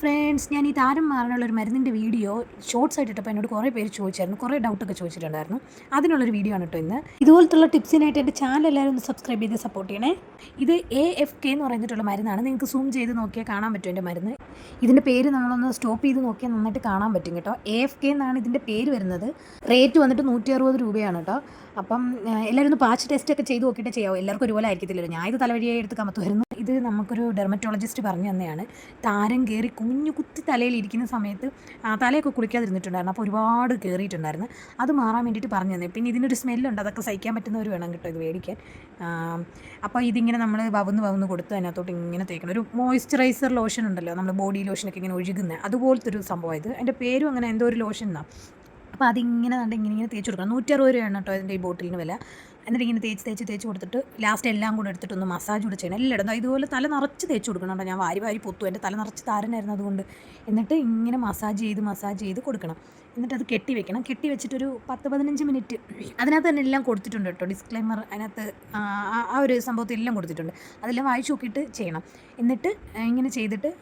Friends ഞാൻ ഈ താരം മാറാനുള്ള ഒരു മരുന്നിന്റെ വീഡിയോ ഷോർട്സ് ആയിട്ട് ഇട്ടപ്പോൾ എന്നോട് കുറേ പേര് ചോദിച്ചായിരുന്നു. കുറേ ഡൗട്ടൊക്കെ ചോദിച്ചിട്ടുണ്ടായിരുന്നു. അതിനുള്ളൊരു വീഡിയോ ആണ് കേട്ടോ ഇന്ന്. ഇതുപോലത്തുള്ള ടിപ്സിനായിട്ട് എന്റെ ചാനൽ എല്ലാവരും ഒന്ന് സബ്സ്ക്രൈബ് ചെയ്ത് സപ്പോർട്ട് ചെയ്യണേ. ഇത് എ എഫ് കെ എന്ന് പറഞ്ഞിട്ടുള്ള മരുന്നാണ്. നിങ്ങൾക്ക് സൂം ചെയ്ത് നോക്കിയാൽ കാണാൻ പറ്റും എന്റെ മരുന്ന്. ഇതിന്റെ പേര് നമ്മളൊന്ന് സ്റ്റോപ്പ് ചെയ്ത് നോക്കിയാൽ നന്നായിട്ട് കാണാൻ പറ്റും കേട്ടോ. എ എഫ് കെ എന്നാണ് ഇതിന്റെ പേര് വരുന്നത്. റേറ്റ് വന്നിട്ട് നൂറ്റി അറുപത് രൂപയാണ് കേട്ടോ അപ്പം എല്ലാവരും ഒന്ന് പാച്ച് ടെസ്റ്റ് ഒക്കെ ചെയ്ത് നോക്കിയിട്ട് ചെയ്യാവും. എല്ലാവർക്കും ഒരുപോലെ ആയിരിക്കത്തില്ലല്ലോ. ഞാൻ ഇത് തലവഴിയായി എടുത്ത് കമത്തുമായിരുന്നു ഇത് നമുക്കൊരു ഡെർമറ്റോളജിസ്റ്റ് പറഞ്ഞു തന്നെയാണ്. താരം കയറി കുഞ്ഞു കുത്തി തലയിൽ ഇരിക്കുന്ന സമയത്ത് തലയൊക്കെ കുളിക്കാതിരുന്നിട്ടുണ്ടായിരുന്നു. അപ്പോൾ ഒരുപാട് കയറിയിട്ടുണ്ടായിരുന്നു അത് മാറാൻ വേണ്ടിയിട്ട് പറഞ്ഞു തന്നെ. പിന്നെ ഇതിനൊരു സ്മെല്ലുണ്ട്. അതൊക്കെ സഹിക്കാൻ പറ്റുന്നവർ വേണം കേട്ടോ ഇത് മേടിക്കാൻ. അപ്പോൾ ഇതിങ്ങനെ നമ്മൾ വവന്ന് വവന്ന് കൊടുത്ത് അതിനകത്തോട്ട് ഇങ്ങനെ തേക്കണം. ഒരു മോയ്സ്ചറൈസർ ലോഷൻ ഉണ്ടല്ലോ. നമ്മൾ ബോഡി ലോഷനൊക്കെ ഇങ്ങനെ ഒഴുകുന്ന അതുപോലത്തെ ഒരു സംഭവം ഇത്. അതിന്റെ പേരും അങ്ങനെ എന്തോ ഒരു ലോഷൻ എന്നാണ് അപ്പോൾ അതിങ്ങനെ കണ്ട് ഇങ്ങനെ ഇങ്ങനെ തേച്ച് കൊടുക്കണം. നൂറ്ററുപത് രൂപയാണ് കേട്ടോ അതിന്റെ ഈ ബോട്ടിലിന് വില. എന്നിട്ട് ഇങ്ങനെ തേച്ച് തേച്ച് തേച്ച് കൊടുത്തിട്ട് ലാസ്റ്റ് എല്ലാം കൂടെ എടുത്തിട്ട് ഒന്ന് മസാജ് കൂടെ ചെയ്യണം. എല്ലാം ഇടുന്നു ഇതുപോലെ തല നിറച്ച് തേച്ച് കൊടുക്കണം കേട്ടോ. ഞാൻ വാരി വാരി പൊത്തു. എന്റെ തല നിറച്ച് താരനായിരുന്നു അതുകൊണ്ട്. എന്നിട്ട് ഇങ്ങനെ മസാജ് ചെയ്ത് മസാജ് ചെയ്ത് കൊടുക്കണം. എന്നിട്ട് അത് കെട്ടി വെക്കണം. കെട്ടി വെച്ചിട്ടൊരു പത്ത് പതിനഞ്ച് മിനിറ്റ് അതിനകത്ത് തന്നെ എല്ലാം കൊടുത്തിട്ടുണ്ട് കേട്ടോ. ഡിസ്ക്ലൈമർ അതിനകത്ത് ആ ഒരു സംഭവത്തിൽ എല്ലാം കൊടുത്തിട്ടുണ്ട്. അതെല്ലാം വായിച്ച് നോക്കിയിട്ട് ചെയ്യണം. എന്നിട്ട് ഇങ്ങനെ ചെയ്തിട്ട്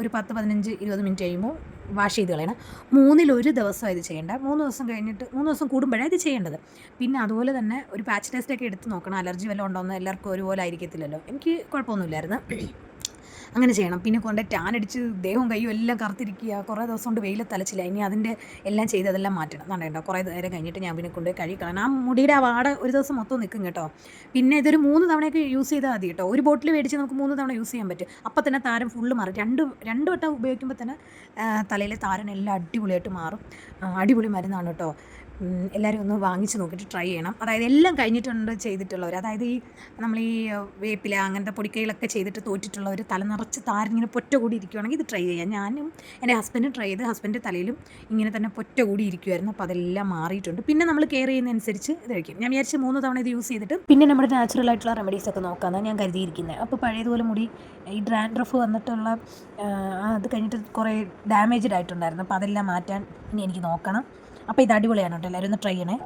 ഒരു പത്ത് പതിനഞ്ച് ഇരുപത് മിനിറ്റ് കഴിയുമ്പോൾ വാഷ് ചെയ്ത് കളയണം. മൂന്നിലൊരു ദിവസം ഇത് ചെയ്യേണ്ട. മൂന്ന് ദിവസം കഴിഞ്ഞിട്ട് മൂന്ന് ദിവസം കൂടുമ്പോഴാണ് ഇത് ചെയ്യേണ്ടത്. പിന്നെ അതുപോലെ തന്നെ ഒരു പാച്ച് ടെസ്റ്റ് ഒക്കെ എടുത്ത് നോക്കണം. അലർജി വല്ലതും ഉണ്ടോയെന്ന് എല്ലാവർക്കും ഒരുപോലെ ആയിരിക്കത്തില്ലല്ലോ. എനിക്ക് കുഴപ്പമൊന്നുമില്ലായിരുന്നു. അങ്ങനെ ചെയ്യണം. പിന്നെ കൊണ്ട് ടാൻ അടിച്ച് ദേഹവും കയ്യും എല്ലാം കറുത്തിരിക്കുക. കുറേ ദിവസം കൊണ്ട് വെയിലത്ത് തലച്ചില്ല. ഇനി അതിന്റെ എല്ലാം ചെയ്ത് അതെല്ലാം മാറ്റണം. എന്നാണ് കേട്ടോ. കുറേ നേരം കഴിഞ്ഞിട്ട് ഞാൻ പിന്നെ കൊണ്ട് കഴുകിക്കളയണം ആ മുടിയുടെ ആ വാട ഒരു ദിവസം മൊത്തം നിൽക്കും കേട്ടോ. പിന്നെ ഇതൊരു മൂന്ന് തവണയൊക്കെ യൂസ് ചെയ്താൽ മതി കേട്ടോ. ഒരു ബോട്ടിൽ മേടിച്ച് നമുക്ക് മൂന്ന് തവണ യൂസ് ചെയ്യാൻ പറ്റും. അപ്പം തന്നെ താരം ഫുള്ള് മാറും. രണ്ട് രണ്ട് വട്ടം ഉപയോഗിക്കുമ്പോൾ തന്നെ തലയിലെ താരനെല്ലാം അടിപൊളിയായിട്ട് മാറും. അടിപൊളി മരുന്നാണ് കേട്ടോ. എല്ലാവരും ഒന്ന് വാങ്ങിച്ച് നോക്കിയിട്ട് ട്രൈ ചെയ്യണം. അതായത് എല്ലാം കഴിഞ്ഞിട്ടുണ്ട് ചെയ്തിട്ടുള്ളവർ അതായത് ഈ നമ്മൾ ഈ വേപ്പില അങ്ങനത്തെ പൊടിക്കൈകളൊക്കെ ചെയ്തിട്ട് തോറ്റിട്ടുള്ളവർ തല നിറച്ച് താരിങ്ങനെ പൊറ്റ കൂടി ഇരിക്കുവാണെങ്കിൽ ഇത് ട്രൈ ചെയ്യാം. ഞാനും എന്റെ ഹസ്ബൻഡും ട്രൈ ചെയ്ത് ഹസ്ബൻഡ് തലയിലും ഇങ്ങനെ തന്നെ പൊറ്റ കൂടി ഇരിക്കുമായിരുന്നു അപ്പോൾ അതെല്ലാം മാറിയിട്ടുണ്ട്. പിന്നെ നമ്മൾ കെയർ ചെയ്യുന്നതനുസരിച്ച് ഇത് കഴിക്കും. ഞാൻ വിചാരിച്ച് മൂന്ന് തവണ ഇത് യൂസ് ചെയ്തിട്ട് പിന്നെ നമ്മുടെ നാച്ചുറൽ ആയിട്ടുള്ള റെമഡീസ് ഒക്കെ നോക്കാമെന്നാണ് ഞാൻ കരുതിയിരിക്കുന്നത് അപ്പോൾ പഴയതുപോലെ മുടി ഈ ഡ്രാൻഡ്രഫ് വന്നിട്ടുള്ള അത് കഴിഞ്ഞിട്ട് കുറേ ഡാമേജ്ഡ് ആയിട്ടുണ്ടായിരുന്നു. അപ്പോൾ അതെല്ലാം മാറ്റാൻ ഇനി എനിക്ക് നോക്കണം. അപ്പോൾ ഇത് അടിപൊളിയാണ് കേട്ടോ എല്ലാവരും ഒന്ന് ട്രൈ ചെയ്യണേ.